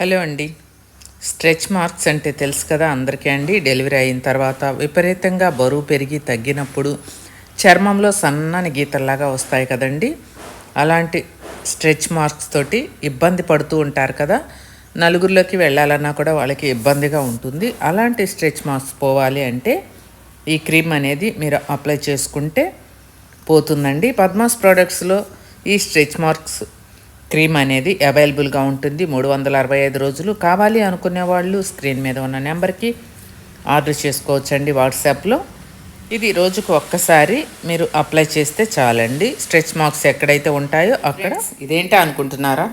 Hello అండి. Stretch marks అంటే తెలుసు కదా అందరికీ అండి. డెలివరీ అయిన తర్వాత విపరీతంగా బరువు పెరిగి తగ్గినప్పుడు చర్మంలో సన్నని గీతల్లాగా వస్తాయి కదండి. అలాంటి స్ట్రెచ్ మార్క్స్ తోటి ఇబ్బంది పడుతూ ఉంటారు కదా. నలుగురిలోకి వెళ్ళాలన్నా కూడా వాళ్ళకి ఇబ్బందిగా ఉంటుంది. అలాంటి స్ట్రెచ్ మార్క్స్ పోవాలి అంటే ఈ క్రీమ్ అనేది మీరు అప్లై చేసుకుంటే పోతుందండి. పద్మాస్ ప్రోడక్ట్స్లో ఈ స్ట్రెచ్ మార్క్స్ క్రీమ్ అనేది అవైలబుల్గా ఉంటుంది. మూడు వందల అరవై ఐదు రోజులు కావాలి అనుకునే వాళ్ళు స్క్రీన్ మీద ఉన్న నెంబర్కి ఆర్డర్ చేసుకోవచ్చండి వాట్సాప్లో. ఇది రోజుకు ఒక్కసారి మీరు అప్లై చేస్తే చాలండి. స్ట్రెచ్ మార్క్స్ ఎక్కడైతే ఉంటాయో అక్కడ. ఇదేంటా అనుకుంటున్నారా?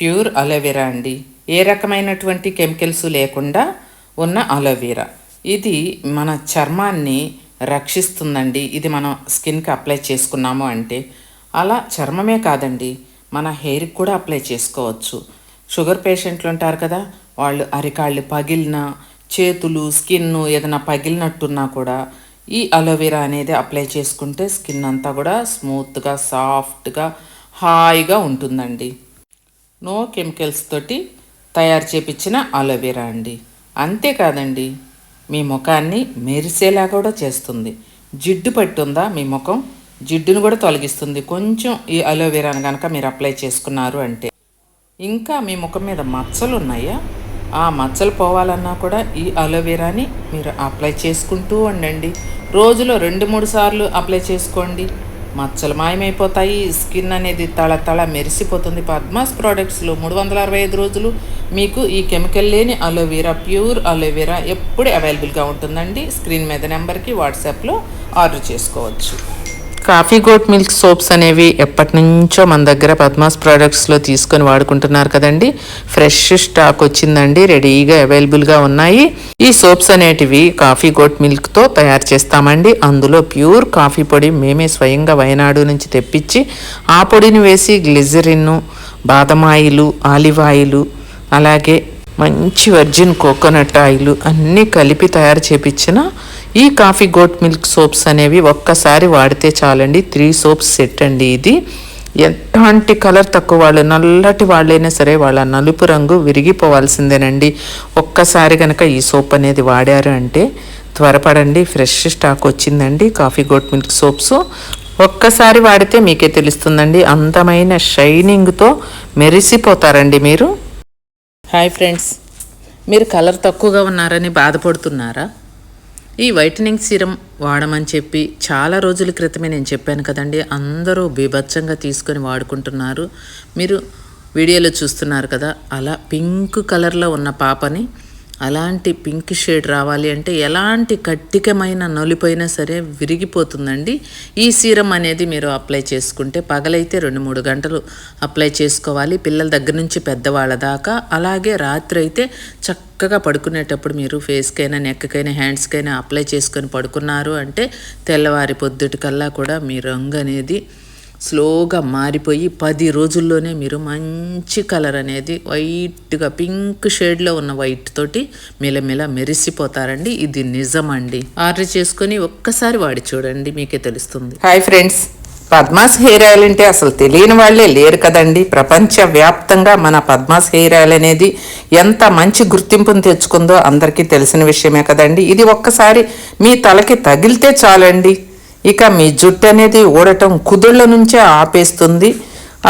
ప్యూర్ అలోవెరా అండి. ఏ రకమైనటువంటి కెమికల్స్ లేకుండా ఉన్న అలోవెరా ఇది మన చర్మాన్ని రక్షిస్తుందండి. ఇది మనం స్కిన్కి అప్లై చేసుకున్నాము అంటే. అలా చర్మమే కాదండి. మన హెయిర్కి కూడా అప్లై చేసుకోవచ్చు. షుగర్ పేషెంట్లు ఉంటారు కదా వాళ్ళు అరికాళ్ళు పగిలిన చేతులు స్కిన్ ఏదైనా పగిలినట్టున్నా కూడా ఈ అలోవెరా అనేది అప్లై చేసుకుంటే స్కిన్ అంతా కూడా స్మూత్గా సాఫ్ట్గా హాయిగా ఉంటుందండి. నో కెమికల్స్ తోటి తయారు చేపించిన అలోవెరా అండి. అంతేకాదండి మీ ముఖాన్ని మెరిసేలా కూడా చేస్తుంది. జిడ్డు పట్టుందా మీ ముఖం? జిడ్డును కూడా తొలగిస్తుంది. కొంచెం ఈ అలోవెరాను కనుక మీరు అప్లై చేసుకున్నారు అంటే. ఇంకా మీ ముఖం మీద మచ్చలు ఉన్నాయా? ఆ మచ్చలు పోవాలన్నా కూడా ఈ అలోవెరాని మీరు అప్లై చేసుకుంటూ ఉండండి. రోజులో రెండు మూడు సార్లు అప్లై చేసుకోండి. మచ్చలు మాయమైపోతాయి. స్కిన్ అనేది తళ తళ మెరిసిపోతుంది. పద్మాస్ ప్రోడక్ట్స్లో మూడు వందల అరవై ఐదు రోజులు మీకు ఈ కెమికల్ లేని అలోవెరా ప్యూర్ అలోవెరా ఎప్పుడు అవైలబుల్గా ఉంటుందండి. స్క్రీన్ మీద నెంబర్కి వాట్సాప్లో ఆర్డర్ చేసుకోవచ్చు. కాఫీ గోట్ మిల్క్ సోప్స్ అనేవి ఎప్పటి నుంచో మన దగ్గర పద్మాస్ ప్రోడక్ట్స్లో తీసుకొని వాడుకుంటున్నారు కదండి. ఫ్రెష్ స్టాక్ వచ్చిందండి రెడీగా అవైలబుల్గా ఉన్నాయి. ఈ సోప్స్ అనేటివి కాఫీ గోట్ మిల్క్తో తయారు చేస్తామండి. అందులో ప్యూర్ కాఫీ పొడి మేమే స్వయంగా వయనాడు నుంచి తెప్పించి ఆ పొడిని వేసి గ్లిజరిన్ బాదం ఆయిల్ ఆలివ్ ఆయిలు అలాగే మంచి వర్జిన్ కోకోనట్ ఆయిల్ అన్నీ కలిపి తయారు చేపించిన ఈ కాఫీ గోట్ మిల్క్ సోప్స్ అనేవి ఒక్కసారి వాడితే చాలండి. త్రీ సోప్స్ సెట్ అండి ఇది. ఎలాంటి కలర్ తక్కువ వాళ్ళు నల్లటి వాళ్ళైనా సరే వాళ్ళ నలుపు రంగు విరిగిపోవాల్సిందేనండి. ఒక్కసారి కనుక ఈ సోప్ అనేది వాడారు అంటే త్వరపడండి ఫ్రెష్ స్టాక్ వచ్చిందండి కాఫీ గోట్ మిల్క్ సోప్స్. ఒక్కసారి వాడితే మీకే తెలుస్తుందండి. అందమైన షైనింగ్తో మెరిసిపోతారండి మీరు. హాయ్ ఫ్రెండ్స్ మీరు కలర్ తక్కువగా ఉన్నారని బాధపడుతున్నారా? ఈ వైటనింగ్ సీరం వాడమని చెప్పి చాలా రోజుల క్రితమే నేను చెప్పాను కదండి. అందరూ బీభత్సంగా తీసుకొని వాడుకుంటున్నారు. మీరు వీడియోలో చూస్తున్నారు కదా అలా పింక్ కలర్లో ఉన్న పాపని అలాంటి పింక్ షేడ్ రావాలి అంటే ఎలాంటి కట్టికమైన నలిపోయినా సరే విరిగిపోతుందండి. ఈ సీరం అనేది మీరు అప్లై చేసుకుంటే పగలైతే రెండు మూడు గంటలు అప్లై చేసుకోవాలి. పిల్లల దగ్గర నుంచి పెద్దవాళ్ళ దాకా అలాగే రాత్రి అయితే చక్కగా పడుకునేటప్పుడు మీరు ఫేస్కైనా నెక్కకైనా హ్యాండ్స్కైనా అప్లై చేసుకొని పడుకున్నారు అంటే తెల్లవారి పొద్దుటికల్లా కూడా మీ రంగు అనేది స్లోగా మారిపోయి పది రోజుల్లోనే మీరు మంచి కలర్ అనేది వైట్గా పింక్ షేడ్లో ఉన్న వైట్ తోటి మెలమెల మెరిసిపోతారండి. ఇది నిజమండి. ఆర్డర్ చేసుకొని ఒక్కసారి వాడి చూడండి మీకే తెలుస్తుంది. Hi friends Padma's hair oil అంటే అసలు తెలియని వాళ్ళే లేరు కదండి. ప్రపంచ వ్యాప్తంగా మన పద్మాస్ హెయిర్ ఆయిల్ అనేది ఎంత మంచి గుర్తింపును తెచ్చుకుందో అందరికీ తెలిసిన విషయమే కదండి. ఇది ఒక్కసారి మీ తలకి తగిలితే చాలండి. ఇక మీ జుట్టు అనేది ఊడటం కుదుళ్ళ నుంచే ఆపేస్తుంది.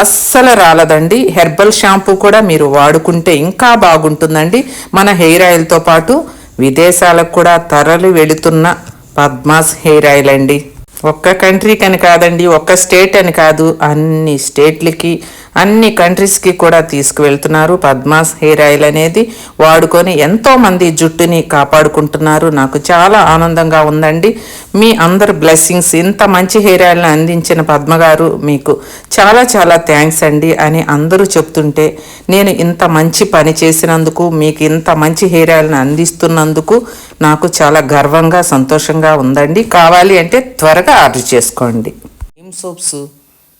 అస్సలు రాలదండి. హెర్బల్ షాంపూ కూడా మీరు వాడుకుంటే ఇంకా బాగుంటుందండి. మన హెయిర్ ఆయిల్తో పాటు విదేశాలకు కూడా తరలి వెళుతున్న పద్మాస్ హెయిర్ ఆయిల్ అండి. ఒక్క కంట్రీకి అని కాదండి ఒక్క స్టేట్ అని కాదు. అన్ని స్టేట్లకి అన్ని కంట్రీస్కి కూడా తీసుకువెళ్తున్నారు. పద్మాస్ హెయిర్ ఆయిల్ అనేది వాడుకొని ఎంతోమంది జుట్టుని కాపాడుకుంటున్నారు. నాకు చాలా ఆనందంగా ఉందండి. మీ అందరు బ్లెస్సింగ్స్ ఇంత మంచి హెయిర్ ఆయిల్ని అందించిన పద్మగారు మీకు చాలా చాలా థ్యాంక్స్ అండి అని అందరూ చెప్తుంటే నేను ఇంత మంచి పని చేసినందుకు మీకు ఇంత మంచి హెయిర్ ఆయిల్ని అందిస్తున్నందుకు నాకు చాలా గర్వంగా సంతోషంగా ఉందండి. కావాలి అంటే త్వరగా ఆర్డర్ చేసుకోండి. సోప్స్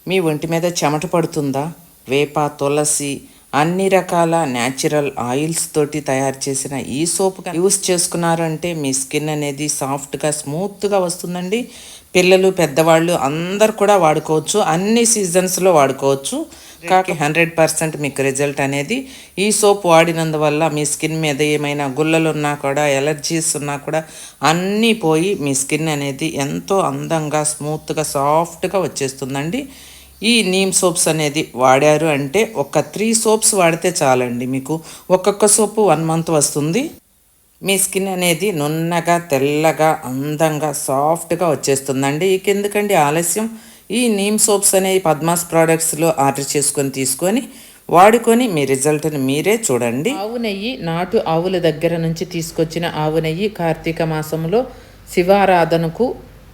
మీ ఒంటి మీద చెమట పడుతుందా? వేప తులసి అన్ని రకాల న్యాచురల్ ఆయిల్స్ తోటి తయారు చేసిన ఈ సోప్ యూస్ చేసుకున్నారంటే మీ స్కిన్ అనేది సాఫ్ట్గా స్మూత్గా వస్తుందండి. పిల్లలు పెద్దవాళ్ళు అందరు కూడా వాడుకోవచ్చు. అన్ని సీజన్స్లో వాడుకోవచ్చు. కాకి హండ్రెడ్ పర్సెంట్ మీకు రిజల్ట్ అనేది ఈ సోప్ వాడినందువల్ల మీ స్కిన్ మీద ఏమైనా గుల్లలు ఉన్నా కూడా ఎలర్జీస్ ఉన్నా కూడా అన్నీ పోయి మీ స్కిన్ అనేది ఎంతో అందంగా స్మూత్గా సాఫ్ట్గా వచ్చేస్తుందండి. ఈ నీమ్ సోప్స్ అనేది వాడారు అంటే ఒక త్రీ సోప్స్ వాడితే చాలండి మీకు. ఒక్కొక్క సోపు వన్ మంత్ వస్తుంది. మీ స్కిన్ అనేది నున్నగా తెల్లగా అందంగా సాఫ్ట్గా వచ్చేస్తుందండి. ఇక ఎందుకండి ఆలస్యం? ఈ నీమ్ సోప్స్ అనేవి పద్మాస్ ప్రోడక్ట్స్లో ఆర్డర్ చేసుకొని తీసుకొని వాడుకొని మీ రిజల్ట్ని మీరే చూడండి. ఆవు నెయ్యి నాటు ఆవుల దగ్గర నుంచి తీసుకొచ్చిన ఆవు నెయ్యి కార్తీక మాసంలో శివారాధనకు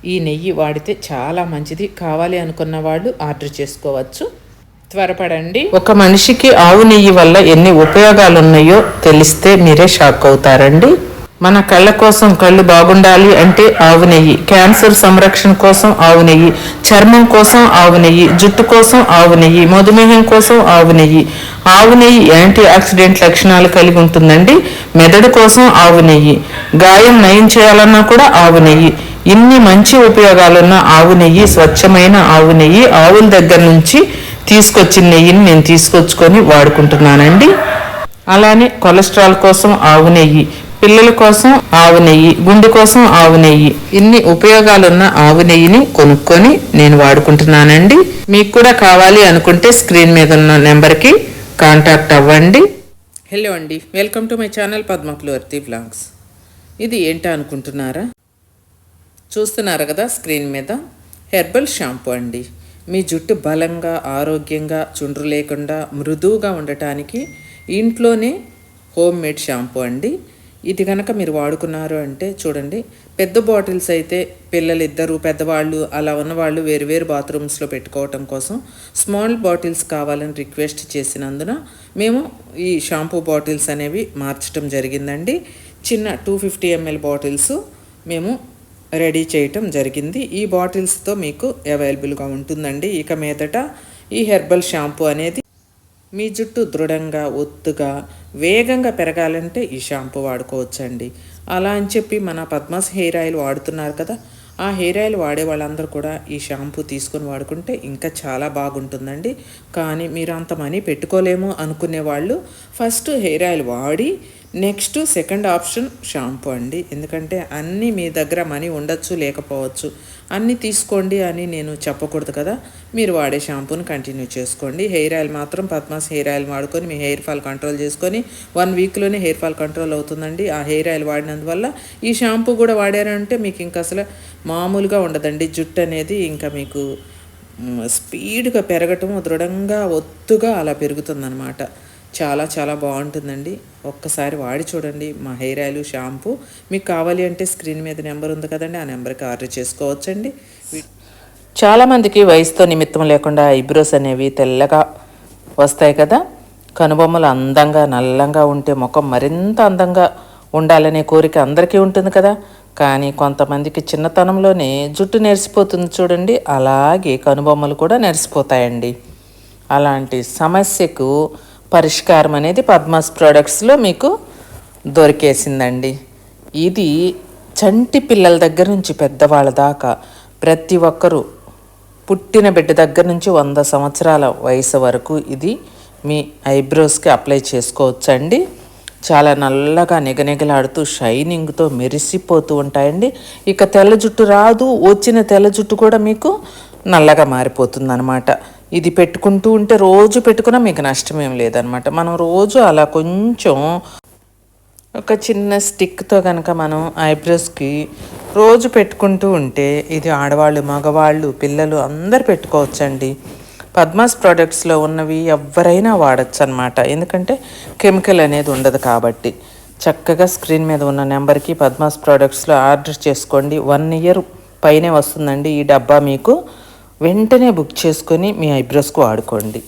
ఈ నెయ్యి వాడితే చాలా మంచిది. కావాలి అనుకున్న వాళ్ళు ఆర్డర్ చేసుకోవచ్చు. త్వరపడండి. ఒక మనిషికి ఆవు నెయ్యి వల్ల ఎన్ని ఉపయోగాలు ఉన్నాయో తెలిస్తే మీరే షాక్ అవుతారండి. మన కళ్ళ కోసం కళ్ళు బాగుండాలి అంటే ఆవు నెయ్యి క్యాన్సర్ సంరక్షణ కోసం ఆవు నెయ్యి చర్మం కోసం ఆవు నెయ్యి జుట్టు కోసం ఆవు నెయ్యి మధుమేహం కోసం ఆవు నెయ్యి. ఆవు నెయ్యి యాంటీ ఆక్సిడెంట్ లక్షణాలు కలిగి ఉంటుందండి. మెదడు కోసం ఆవు నెయ్యి. గాయం నయం చేయాలన్నా కూడా ఆవు నెయ్యి. ఇన్ని మంచి ఉపయోగాలున్న ఆవు నెయ్యి స్వచ్ఛమైన ఆవు నెయ్యి ఆవుల దగ్గర నుంచి తీసుకొచ్చిన నెయ్యిని నేను తీసుకొచ్చుకొని వాడుకుంటున్నానండి. అలానే కొలెస్ట్రాల్ కోసం ఆవు నెయ్యి పిల్లల కోసం ఆవు నెయ్యి గుండె కోసం ఆవు నెయ్యి ఇన్ని ఉపయోగాలున్న ఆవు నెయ్యిని కొనుక్కొని నేను వాడుకుంటున్నానండి. మీకు కూడా కావాలి అనుకుంటే స్క్రీన్ మీద ఉన్న నెంబర్కి కాంటాక్ట్ అవ్వండి. హలో అండి welcome to my channel Padmakulavarthi vlogs ఇది ఏంటా అనుకుంటున్నారా? చూస్తున్నారు కదా స్క్రీన్ మీద. హెర్బల్ షాంపూ అండి. మీ జుట్టు బలంగా ఆరోగ్యంగా చుండ్రు లేకుండా మృదువుగా ఉండటానికి ఇంట్లోనే హోమ్ మేడ్ షాంపూ అండి. ఇది కనుక మీరు వాడుకున్నారు అంటే చూడండి పెద్ద బాటిల్స్ అయితే పిల్లలు ఇద్దరు పెద్దవాళ్ళు అలా ఉన్నవాళ్ళు వేరు వేరు బాత్రూమ్స్లో పెట్టుకోవటం కోసం స్మాల్ బాటిల్స్ కావాలని రిక్వెస్ట్ చేసినందున మేము ఈ షాంపూ బాటిల్స్ అనేవి మార్చడం జరిగిందండి. చిన్న టూ ఫిఫ్టీ ఎంఎల్ బాటిల్స్ మేము రెడీ చేయటం జరిగింది. ఈ బాటిల్స్తో మీకు అవైలబుల్గా ఉంటుందండి. ఇక మీదట ఈ హెర్బల్ షాంపూ అనేది మీ జుట్టు దృఢంగా ఒత్తుగా వేగంగా పెరగాలంటే ఈ షాంపూ వాడుకోవచ్చండి. అలా అని చెప్పి మన పద్మాస్ హెయిర్ ఆయిల్ వాడుతున్నారు కదా ఆ హెయిర్ ఆయిల్ వాడే వాళ్ళందరూ కూడా ఈ షాంపూ తీసుకొని వాడుకుంటే ఇంకా చాలా బాగుంటుందండి. కానీ మీరు అంత మనీ పెట్టుకోలేము అనుకునే వాళ్ళు ఫస్ట్ హెయిర్ ఆయిల్ వాడి నెక్స్ట్ సెకండ్ ఆప్షన్ షాంపూ అండి. ఎందుకంటే అన్నీ మీ దగ్గర మనీ ఉండొచ్చు లేకపోవచ్చు. అన్నీ తీసుకోండి అని నేను చెప్పకూడదు కదా. మీరు వాడే షాంపూని కంటిన్యూ చేసుకోండి. హెయిర్ ఆయిల్ మాత్రం పద్మాస్ హెయిర్ ఆయిల్ వాడుకొని మీ హెయిర్ ఫాల్ కంట్రోల్ చేసుకొని వన్ వీక్లోనే హెయిర్ ఫాల్ కంట్రోల్ అవుతుందండి. ఆ హెయిర్ ఆయిల్ వాడినందువల్ల ఈ షాంపూ కూడా వాడారంటే మీకు ఇంకా అసలు మామూలుగా ఉండదండి. జుట్టు అనేది ఇంకా మీకు స్పీడ్గా పెరగటం దృఢంగా ఒత్తుగా అలా పెరుగుతుందన్నమాట. చాలా చాలా బాగుంటుందండి. ఒక్కసారి వాడి చూడండి మా హెయిర్ ఆయిల్ షాంపూ. మీకు కావాలి అంటే స్క్రీన్ మీద నెంబర్ ఉంది కదండి ఆ నెంబర్కి ఆర్డర్ చేసుకోవచ్చండి. చాలామందికి వయసుతో నిమిత్తం లేకుండా ఐబ్రోస్ అనేవి తెల్లగా వస్తాయి కదా. కనుబొమ్మలు అందంగా నల్లంగా ఉంటే ముఖం మరింత అందంగా ఉండాలనే కోరిక అందరికీ ఉంటుంది కదా. కానీ కొంతమందికి చిన్నతనంలోనే జుట్టు నెరిసిపోతుంది చూడండి. అలాగే కనుబొమ్మలు కూడా నెరిసిపోతాయండి. అలాంటి సమస్యకు పరిష్కారం అనేది పద్మాస్ ప్రోడక్ట్స్లో మీకు దొరికేసిందండి. ఇది చంటి పిల్లల దగ్గర నుంచి పెద్దవాళ్ళ దాకా ప్రతి ఒక్కరూ పుట్టిన బిడ్డ దగ్గర నుంచి వంద సంవత్సరాల వయసు వరకు ఇది మీ ఐబ్రోస్కి అప్లై చేసుకోవచ్చండి. చాలా నల్లగా నిగనిగలాడుతూ షైనింగ్తో మెరిసిపోతూ ఉంటాయండి. ఇక తెల్ల జుట్టు రాదు వచ్చిన తెల్ల జుట్టు కూడా మీకు నల్లగా మారిపోతుంది ఇది పెట్టుకుంటూ ఉంటే రోజు పెట్టుకున్నా మీకు నష్టమేం లేదనమాట మనం రోజు అలా కొంచెం ఒక చిన్న స్టిక్తో కనుక మనం ఐబ్రోస్కి రోజు పెట్టుకుంటూ ఉంటే ఇది ఆడవాళ్ళు మగవాళ్ళు పిల్లలు అందరు పెట్టుకోవచ్చండి. పద్మాస్ ప్రోడక్ట్స్లో ఉన్నవి ఎవరైనా వాడచ్చు అనమాట ఎందుకంటే కెమికల్ అనేది ఉండదు కాబట్టి. చక్కగా స్క్రీన్ మీద ఉన్న నెంబర్కి పద్మాస్ ప్రోడక్ట్స్లో ఆర్డర్ చేసుకోండి. వన్ ఇయర్ పైనే వస్తుందండి ఈ డబ్బా మీకు. వెంటనే బుక్ చేసుకొని మీ ఐబ్రోస్కు వాడుకోండి.